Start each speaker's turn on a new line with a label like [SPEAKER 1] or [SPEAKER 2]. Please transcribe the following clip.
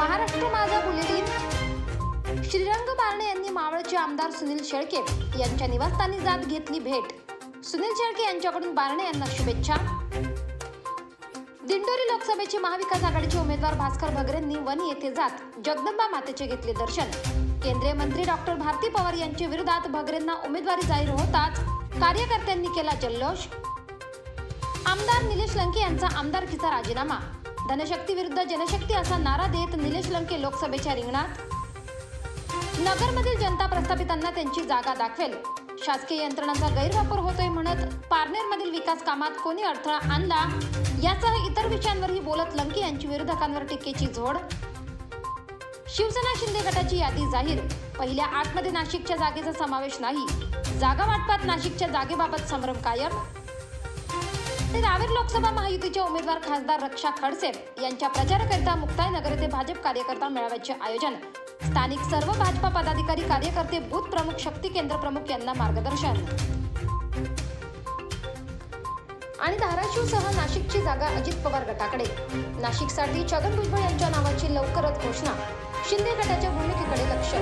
[SPEAKER 1] महाराष्ट्र माझा बुलेटिन. श्रीरंग बारणे यांनी मावळचे आमदार सुनील शेळके यांच्या निवासस्थानी जात घेतली भेट. सुनील शेळके यांच्याकडून बारणे यांना शुभेच्छा. दिंडोरी लोकसभेचे महाविकास आघाडीचे उमेदवार भास्कर भगरेंनी वनी येथे जात जगदंबा मातेचे घेतले दर्शन. केंद्रीय मंत्री डॉक्टर भारती पवार यांच्या विरोधात भगरेंना उमेदवारी जाहीर होताच कार्यकर्त्यांनी केला जल्लोष. आमदार निलेश लंके यांचा आमदारकीचा राजीनामा. धनशक्ती विरुद्ध जनशक्ती असा नारा देत निलेश लंके लोकसभेच्या रिंगणात? नगरमधील जनता प्रस्थापितांना त्यांची जागा दाखवेल. शासकीय यंत्रणांचा गैरवापर होतोय म्हणत पारनेरमधील विकास कामात कोणी अडथळा आणला? यासह इतर विषयांवरही बोलत लंके यांची विरोधकांवर टीकेची झोड शिवसेना शिंदे गटाची यादी जाहीर. पहिल्या आठमध्ये नाशिकच्या जागेचा समावेश नाही. जागा वाटपात नाशिकच्या जागेबाबत संभ्रम कायम. ते रावेर लोकसभा महायुतीचे उमेदवार खासदार रक्षा खडसे यांच्या प्रचाराकरिता मुक्ताईनगर येथे भाजप कार्यकर्ता मेळाव्याचे आयोजन. स्थानिक सर्व भाजपा पदाधिकारी कार्यकर्ते बूथ प्रमुख शक्ती केंद्र प्रमुख यांना मार्गदर्शन. आणि धाराशिवसह नाशिकची जागा अजित पवार गटाकडे. नाशिकसाठी छगन भुजबळ यांच्या नावाची लवकरच घोषणा. शिंदे गटाच्या भूमिकेकडे लक्ष.